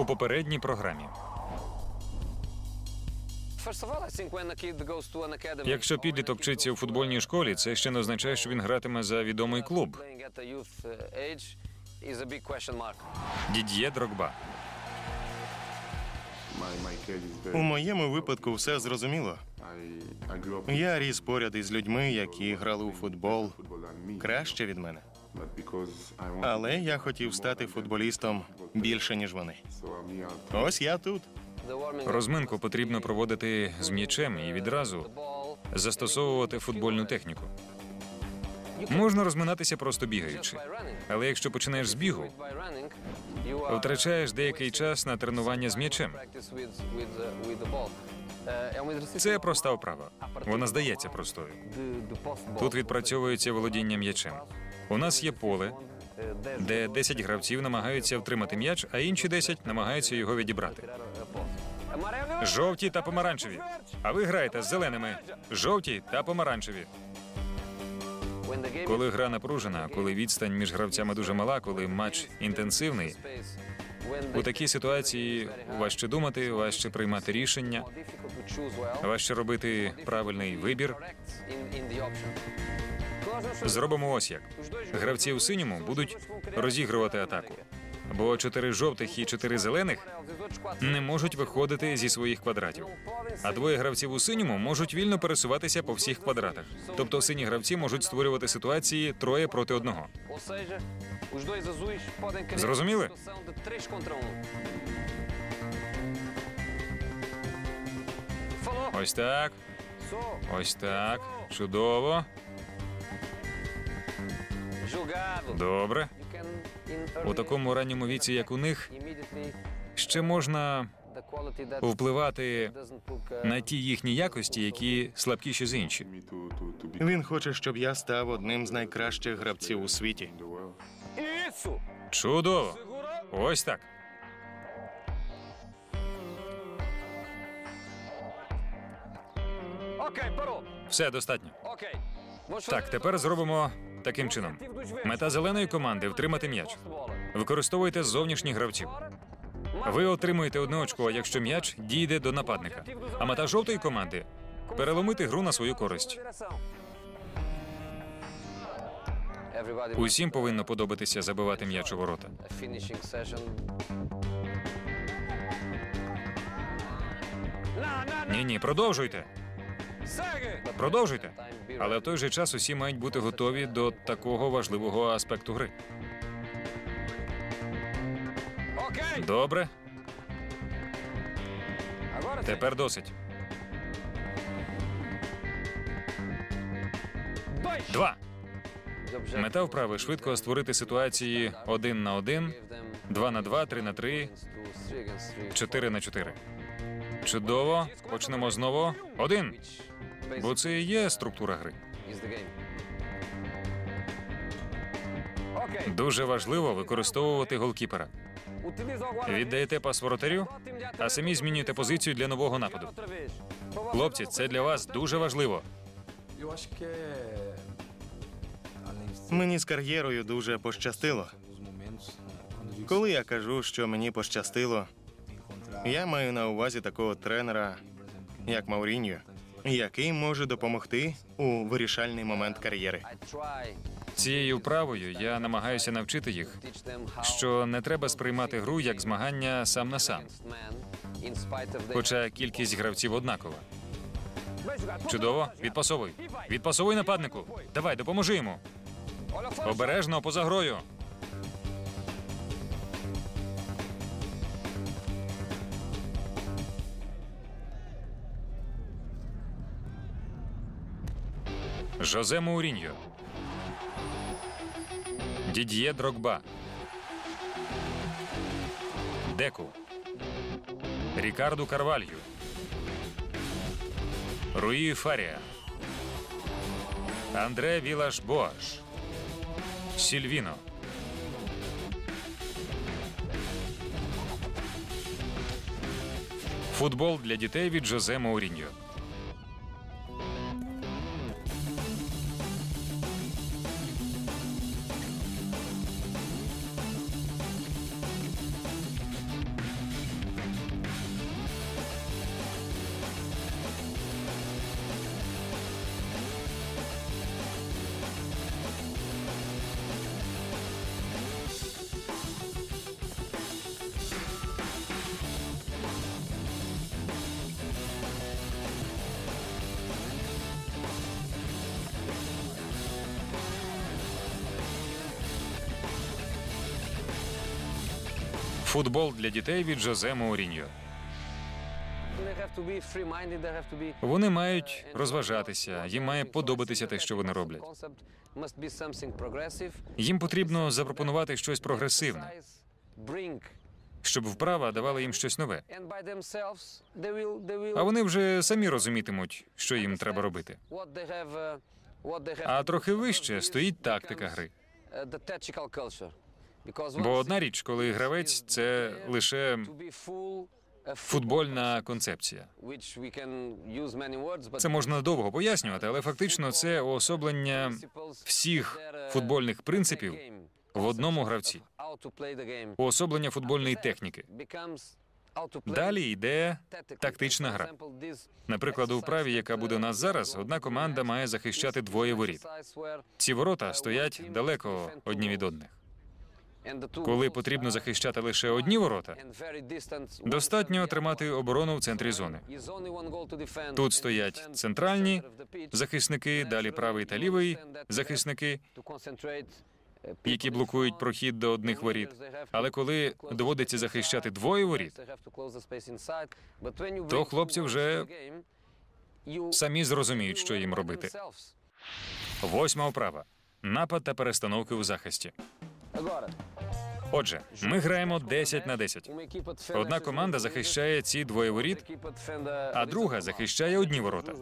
у попередній програмі. Якщо підліток вчиться у футбольній школі, це ще не означає, що він гратиме за відомий клуб. Дід'є Дрогба. У моєму випадку все зрозуміло. Я ріс поряд із людьми, які грали у футбол краще від мене. Але я хотів стати футболістом більше, ніж вони. Ось я тут. Розминку потрібно проводити з м'ячем і відразу застосовувати футбольну техніку. Можна розминатися просто бігаючи. Але якщо починаєш з бігу, втрачаєш деякий час на тренування з м'ячем. Це проста вправа. Вона здається простою. Тут відпрацьовується володіння м'ячем. У нас є поле, де 10 гравців намагаються втримати м'яч, а інші 10 намагаються його відібрати. Жовті та помаранчеві. А ви граєте з зеленими. Жовті та помаранчеві. Коли гра напружена, коли відстань між гравцями дуже мала, коли матч інтенсивний, у такій ситуації важче думати, важче приймати рішення, важче робити правильний вибір. Зробимо ось як. Гравці у синьому будуть розігрувати атаку. Бо чотири жовтих і чотири зелених не можуть виходити зі своїх квадратів. А двоє гравців у синьому можуть вільно пересуватися по всіх квадратах. Тобто сині гравці можуть створювати ситуації троє проти одного. Зрозуміли? Ось так. Ось так. Чудово. Добре. У такому ранньому віці, як у них, ще можна впливати на ті їхні якості, які слабкіші за інші. Він хоче, щоб я став одним з найкращих гравців у світі. Чудово. Ось так. Все достатньо. Так, тепер зробимо таким чином. Мета зеленої команди втримати м'яч. Використовуйте зовнішніх гравців. Ви отримуєте одне очко, якщо м'яч дійде до нападника. А мета жовтої команди переломити гру на свою користь. Усім повинно подобатися забивати м'яч у ворота. Ні, ні, продовжуйте. Продовжуйте. Але в той же час усі мають бути готові до такого важливого аспекту гри. Добре. Тепер досить. Два. Мета вправи швидко створити ситуації один на один, два на два, три на три, чотири на чотири. Чудово. Почнемо знову. Один. Бо це і є структура гри. Дуже важливо використовувати голкіпера. Віддаєте пас воротарю, а самі змінюєте позицію для нового нападу. Хлопці, це для вас дуже важливо. Мені з кар'єрою дуже пощастило. Коли я кажу, що мені пощастило, я маю на увазі такого тренера, як Мауріньо, який може допомогти у вирішальний момент кар'єри. Цією вправою я намагаюся навчити їх, що не треба сприймати гру як змагання сам на сам, хоча кількість гравців однакова. Чудово, відпасовуй. Відпасовуй нападнику. Давай, допоможи йому. Обережно поза грою. Жозе Мауріньо. Дід'є Дрогба. Деку. Рікарду Карвалью. Руї Фарія. Андре Вілаш Боаш. Сільвіно. Футбол для дітей від Жозе Мауріньо. Футбол для дітей від Жозе Мауріньо. Вони мають розважатися, їм має подобатися те, що вони роблять. Їм потрібно запропонувати щось прогресивне, щоб вправа давала їм щось нове. А вони вже самі розумітимуть, що їм треба робити. А трохи вище стоїть тактика гри. Бо одна річ, коли гравець це лише футбольна концепція. Це можна довго пояснювати, але фактично це уособлення всіх футбольних принципів в одному гравці, уособлення футбольної техніки. Далі йде тактична гра. Наприклад, у вправі, яка буде у нас зараз, одна команда має захищати двоє воріт. Ці ворота стоять далеко одні від одних. Коли потрібно захищати лише одні ворота, достатньо тримати оборону в центрі зони. Тут стоять центральні захисники, далі правий та лівий захисники, які блокують прохід до одних воріт. Але коли доводиться захищати двоє воріт, то хлопці вже самі зрозуміють, що їм робити. Восьма вправа. Напад та перестановки у захисті. Отже, ми граємо 10 на 10. Одна команда захищає ці двоє воріт, а друга захищає одні ворота.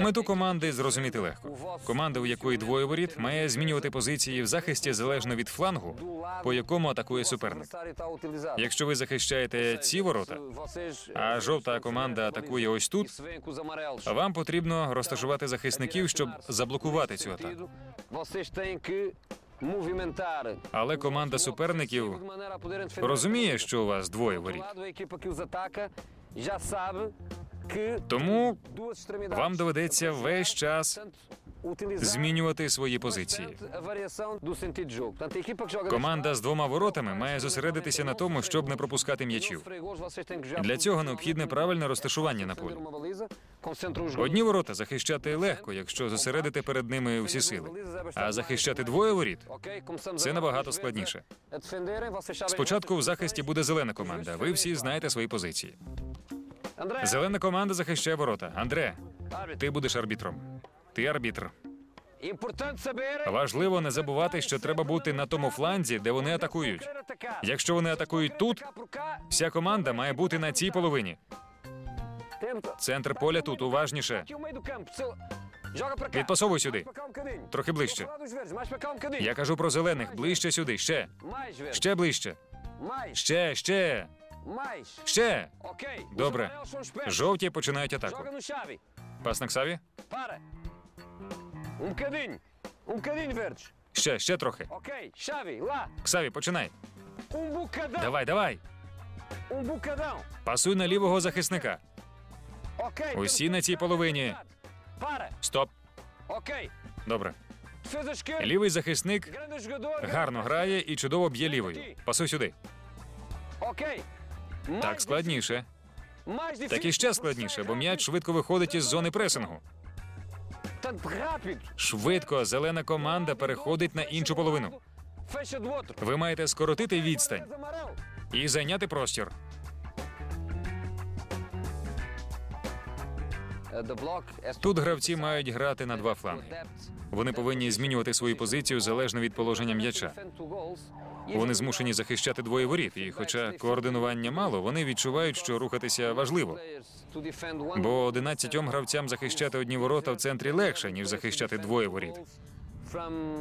Мету команди зрозуміти легко. Команда, у якої двоє воріт, має змінювати позиції в захисті залежно від флангу, по якому атакує суперник. Якщо ви захищаєте ці ворота, а жовта команда атакує ось тут, вам потрібно розташувати захисників, щоб заблокувати цю атаку. Але команда суперників розуміє, що у вас двоє воріт. Тому вам доведеться весь час змінювати свої позиції. Команда з двома воротами має зосередитися на тому, щоб не пропускати м'ячів. Для цього необхідне правильне розташування на полі. Одні ворота захищати легко, якщо зосередити перед ними всі сили. А захищати двоє воріт це набагато складніше. Спочатку в захисті буде зелена команда. Ви всі знаєте свої позиції. Зелена команда захищає ворота. Андре, ти будеш арбітром. Ти арбітр. Важливо не забувати, що треба бути на тому фланзі, де вони атакують. Якщо вони атакують тут, вся команда має бути на цій половині. Центр поля тут уважніше. Відпасовуй сюди. Трохи ближче. Я кажу про зелених. Ближче сюди. Ще. Ще ближче. Ще, ще. Ще. Добре. Жовті починають атаку. Пас на Ксаві? Um bocadinho. Um bocadinho verdes. Ще, ще трохи. Ok, Xavi, lá. Ксаві, починай. Um bocadão. Давай, давай. Um bocadão. Пасуй на лівого захисника. Ok. Усі на цій половині. Para. Стоп. Ok. Добре. Defesa esquerda. Лівий захисник Grande jogador. гарно грає і чудово б'є лівою. Пасуй сюди. Ok. Mais Так складніше. difícil. Mais difícil. Так і ще складніше, бо м'яч швидко виходить із зони пресингу. Швидко зелена команда переходить на іншу половину. Ви маєте скоротити відстань і зайняти простір. Тут гравці мають грати на два фланги. Вони повинні змінювати свою позицію залежно від положення м'яча. Вони змушені захищати двоє воріт, і хоча координування мало, вони відчувають, що рухатися важливо. Бо 11 гравцям захищати одні ворота в центрі легше, ніж захищати двоє воріт,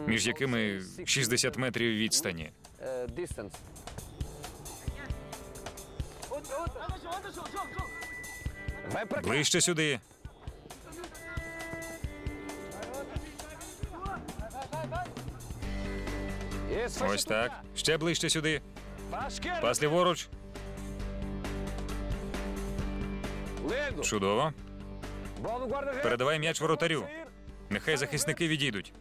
між якими 60 метрів відстані. Ближче сюди. Ось так. Ще ближче сюди. Пас ліворуч. Чудово. Передавай м'яч воротарю. Нехай захисники відійдуть.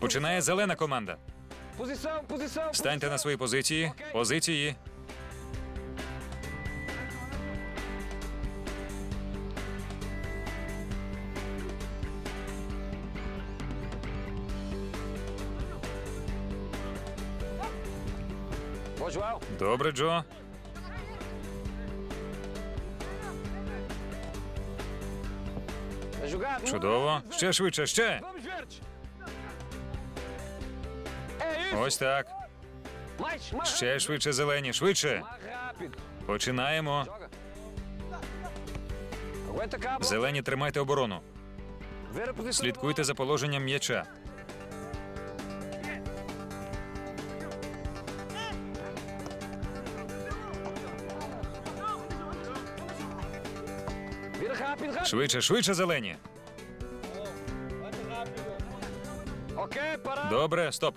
Починає зелена команда. Станьте на свої позиції. Позиції. Добре, Джо. Чудово. Ще швидше, ще. Ось так. Ще швидше зелені, швидше. Починаємо. Зелені, тримайте оборону. Слідкуйте за положенням м'яча. Швидше, швидше, зелені. Добре, стоп.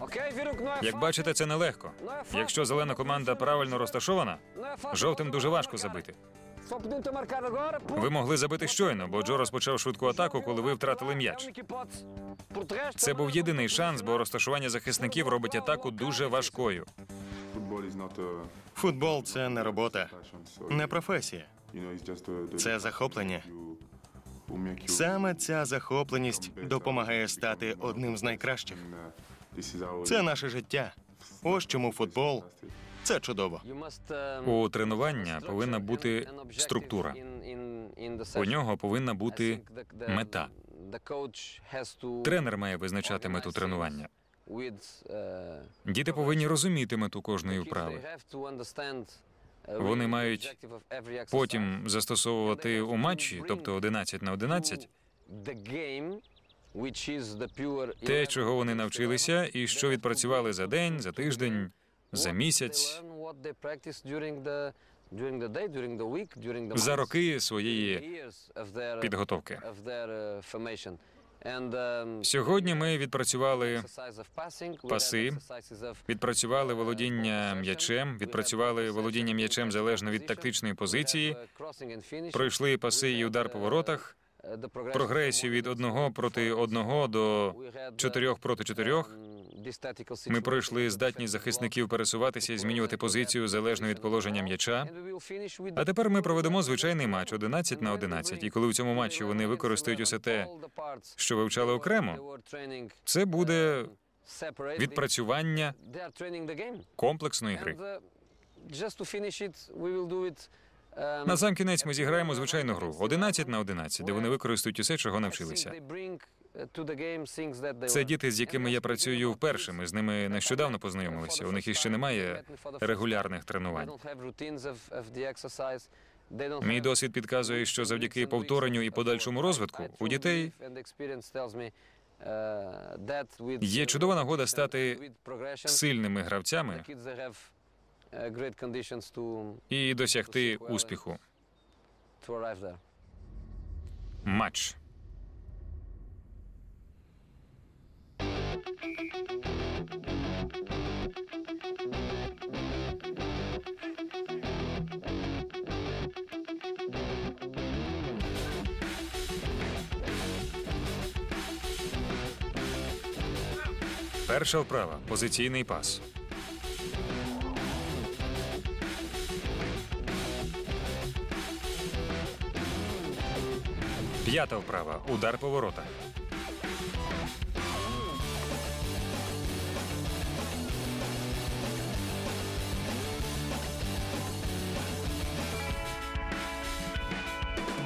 Não é Як бачите, це нелегко. Якщо зелена команда правильно розташована, fácil. жовтим дуже важко забити. Ви могли забити щойно, бо Джо розпочав швидку атаку, коли ви втратили м'яч. Це був єдиний шанс, бо розташування захисників робить атаку дуже важкою. Футбол це не робота, не професія. Це захоплення. Саме ця захопленість допомагає стати одним з найкращих. uh, Це наше життя. Ось чому футбол це чудово. um, У тренування повинна бути структура. У нього повинна бути мета. Тренер має визначати мету тренування. Uh, Діти повинні розуміти мету кожної вправи. uh, Вони мають. Потім застосовувати у матчі, тобто 11 на 11, The game, which is the pure те, 11 чого вони навчилися, 11, і що відпрацювали за день, за тиждень, за місяць, за роки своєї підготовки. Uh, um, Сьогодні ми відпрацювали паси, відпрацювали uh, володіння м'ячем, відпрацювали володіння м'ячем залежно від тактичної позиції, uh, finishing, пройшли паси і удар по воротах, uh, прогресію від одного проти одного до uh, чотирьох проти чотирьох. Ми пройшли здатність захисників пересуватися і змінювати позицію залежно від положення м'яча. А тепер ми проведемо звичайний матч 11 на 11. І коли у цьому матчі вони використають усе те, що вивчали окремо, це буде відпрацювання комплексної гри. На сам кінець ми зіграємо звичайну гру 11 на 11, де вони використають усе, чого навчилися. Це діти, з якими я працюю вперше. Ми з ними нещодавно познайомилися. У них іще немає регулярних тренувань. Мій досвід підказує, що завдяки повторенню і подальшому розвитку у дітей є чудова нагода стати сильними гравцями і досягти успіху. Матч. Перша вправа. Позиційний пас. П'ята вправа. Удар по воротах.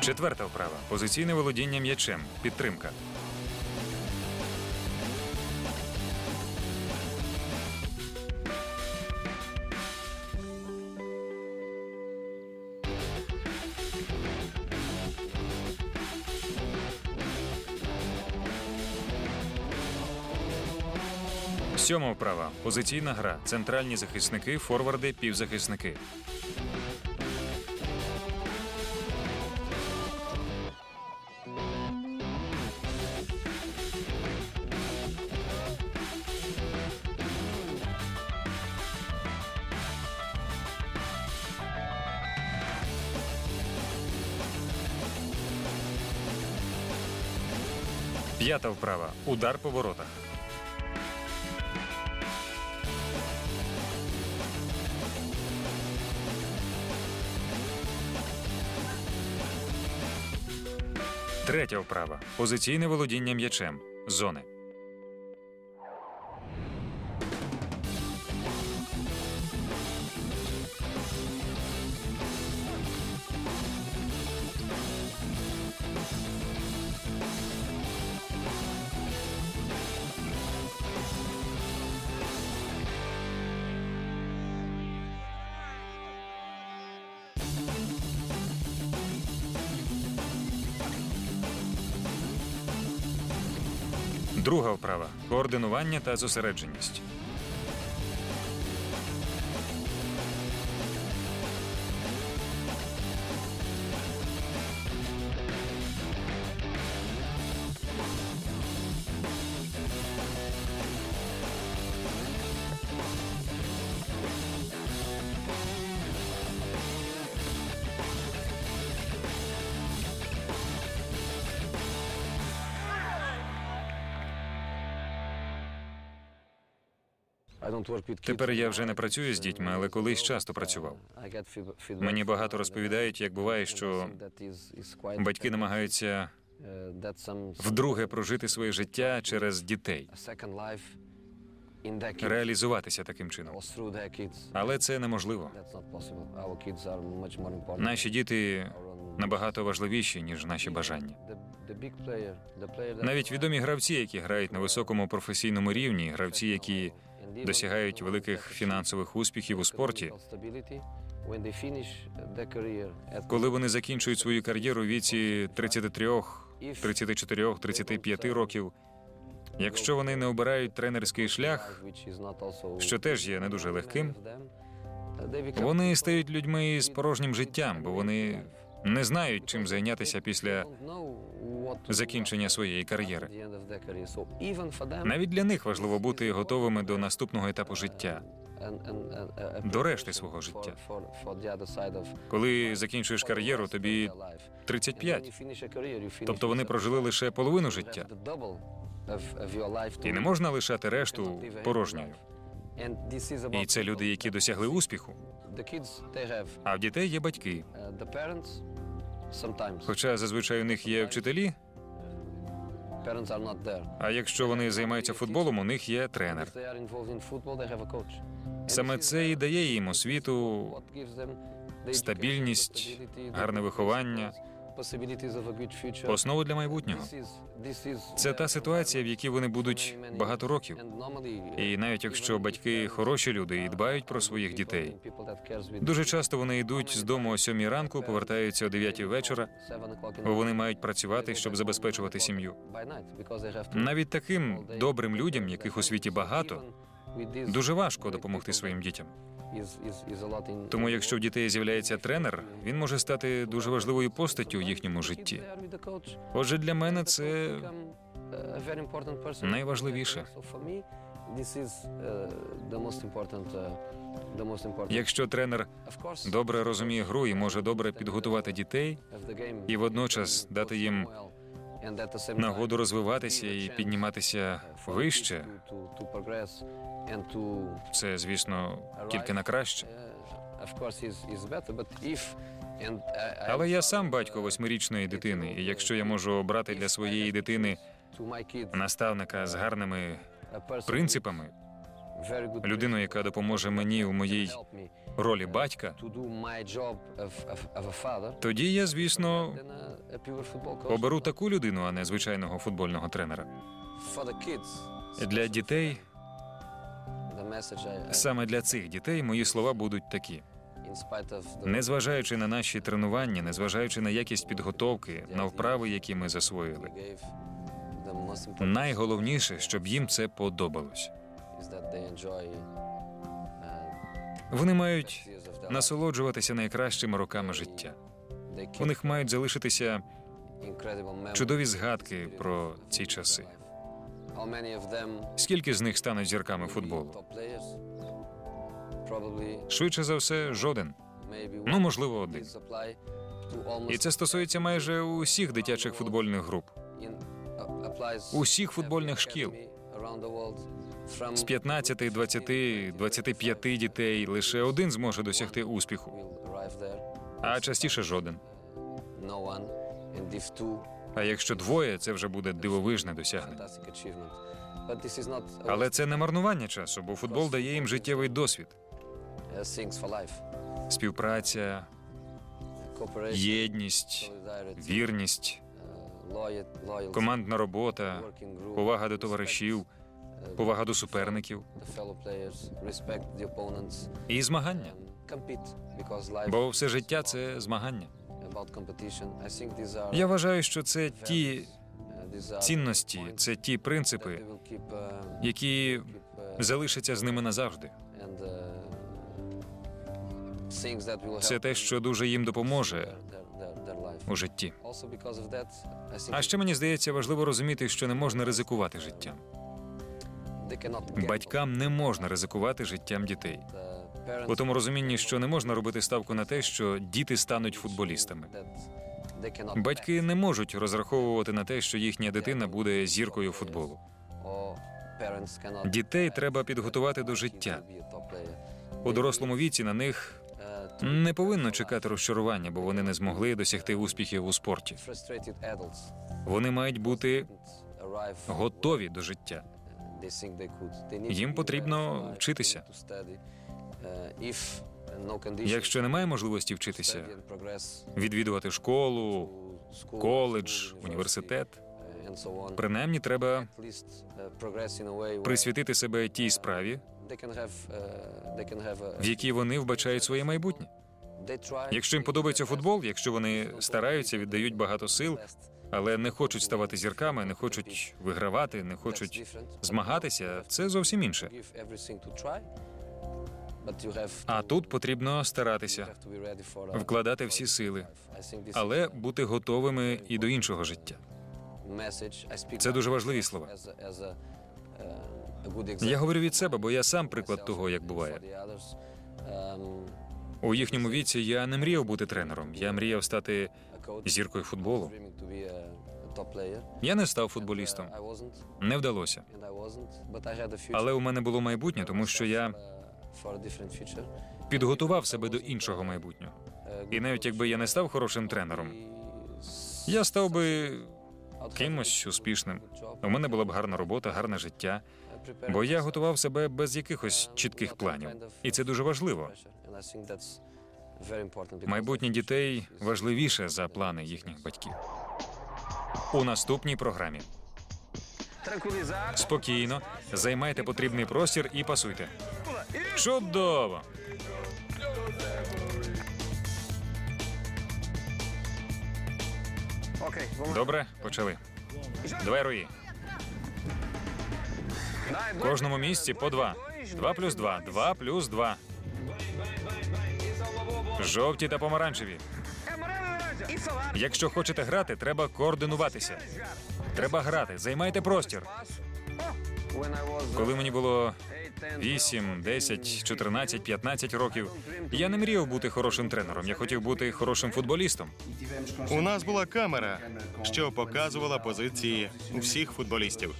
Четверта вправа. Позиційне володіння м'ячем. Підтримка. Сьома вправа. Позиційна гра. Центральні захисники, форварди, півзахисники. П'ята вправа. Удар по воротах. Третя вправа. Позиційне володіння м'ячем. Зони. Друга вправа координування та зосередженість. Тепер я вже не працюю з дітьми, але колись часто працював. Мені багато розповідають, як буває, що батьки намагаються Uh, вдруге прожити своє життя через дітей, реалізуватися таким чином. Але це неможливо. Наші діти набагато важливіші, ніж наші бажання. Навіть відомі гравці, які грають на високому професійному рівні, гравці, які досягають великих фінансових успіхів у спорті, коли вони закінчують свою кар'єру у віці 33, 34, 35 років, якщо вони не обирають тренерський шлях, що теж є не дуже легким, вони стають людьми з порожнім життям, бо вони не знають, чим зайнятися після закінчення своєї кар'єри. Навіть для них важливо бути готовими до наступного етапу життя. До решти свого життя. Коли закінчуєш кар'єру, тобі their life. 35. And when you finish a career, you finish Тобто вони прожили лише половину життя, і не можна лишати решту порожньою. І це люди, які досягли успіху. А в дітей є батьки. Хоча зазвичай у них є вчителі. А якщо вони займаються футболом, у них є тренер. Саме це і дає їм освіту, стабільність, гарне виховання, основу для майбутнього. Це та ситуація, в якій вони будуть багато років. And І навіть якщо батьки хороші люди і дбають про своїх дітей, дуже часто вони йдуть з дому о сьомій ранку, повертаються о дев'ятій вечора, бо вони мають працювати, щоб забезпечувати сім'ю. Навіть таким добрим людям, яких у світі багато, дуже важко допомогти своїм дітям. Тому, якщо в дітей з'являється тренер, він може стати дуже важливою постаттю у їхньому житті. Отже, для мене це найважливіше. Якщо тренер добре розуміє гру і може добре підготувати дітей, і водночас дати їм нагоду розвиватися і підніматися вище, це, звісно, тільки на краще. Але я сам батько восьмирічної дитини, і якщо я можу обрати для своєї дитини наставника з гарними принципами, людину, яка допоможе мені у моїй ролі батька, тоді я, звісно, оберу таку людину, а не звичайного футбольного тренера. Для дітей, саме для цих дітей, мої слова будуть такі. Незважаючи на наші тренування, незважаючи на якість підготовки, на вправи, які ми засвоїли, найголовніше, щоб їм це подобалось. Вони мають насолоджуватися найкращими роками життя. У них мають залишитися чудові згадки про ці часи. Скільки з них стануть зірками футболу? Швидше за все, жоден. Ну, можливо, один. І це стосується майже усіх дитячих футбольних груп. усіх футбольних шкіл. З 15, 20, 25 дітей лише один зможе досягти успіху, а частіше жоден. А якщо двоє, це вже буде дивовижне досягнення. Але це не марнування часу, бо футбол дає їм життєвий досвід, співпраця, єдність, вірність, командна робота, повага до товаришів, повага до суперників і змагання. Бо все життя це змагання. Я вважаю, що це ті uh, цінності, це ті принципи, uh, які uh, залишаться з ними назавжди. Це те, що дуже їм допоможе у житті. А ще мені здається, важливо розуміти, що не можна ризикувати життям. Cannot. Батькам не можна ризикувати життям дітей. У тому розумінні, що не можна робити ставку на те, що діти стануть футболістами. Батьки не можуть розраховувати на те, що їхня дитина буде зіркою футболу. Дітей треба підготувати до життя. У дорослому віці на них не повинно чекати розчарування, бо вони не змогли досягти успіхів у спорті. Вони мають бути готові до життя. Їм потрібно вчитися. Якщо немає можливості вчитися, відвідувати школу, коледж, університет, принаймні треба присвятити себе тій справі, в якій вони вбачають своє майбутнє. Якщо їм подобається футбол, якщо вони стараються, віддають багато сил, але не хочуть ставати зірками, не хочуть вигравати, не хочуть змагатися, це зовсім інше. А тут потрібно старатися, вкладати всі сили, але бути готовими і до іншого життя. Це дуже важливі слова. Я говорю від себе, бо я сам приклад того, як буває. У їхньому віці я не мріяв бути тренером. Я мріяв стати зіркою футболу. Я не став футболістом, не вдалося. Але у мене було майбутнє, тому що я підготував себе до іншого майбутнього. І навіть якби я не став хорошим тренером, я став би кимось успішним. У мене була б гарна робота, гарне життя, бо я готував себе без якихось чітких планів. І це дуже важливо. Майбутнє дітей важливіше за плани їхніх батьків. У наступній програмі спокійно займайте потрібний простір і пасуйте. Чудово! Добре, почали. Давай руї. В кожному місці по два. Два плюс два. Два плюс два. Жовті та помаранчеві. Якщо хочете грати, треба координуватися. Треба грати. Займайте простір. Коли мені було 8, 8, 10, 14, 15 років, я не мріяв бути хорошим тренером. Я хотів бути хорошим футболістом. У нас була камера, що показувала позиції всіх футболістів.